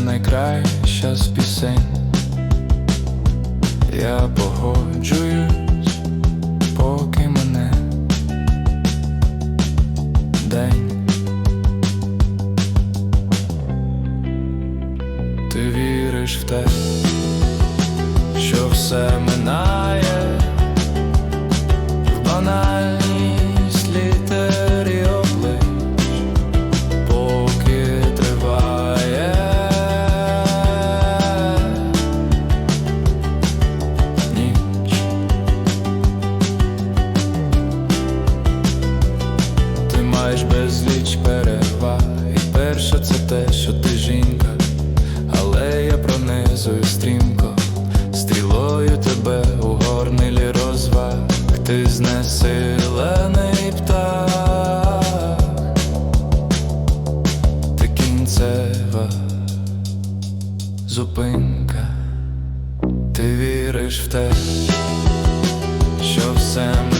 найкраща з пісень. Я погоджуюсь, поки мене день. Ти віриш в те, що все минає маєш безліч переваг. І перше це те, що ти жінка, але я пронизую стрімко, стрілою тебе у горнилі розваг, ти знесилений птах, ти кінцева зупинка, ти віриш в те, що все.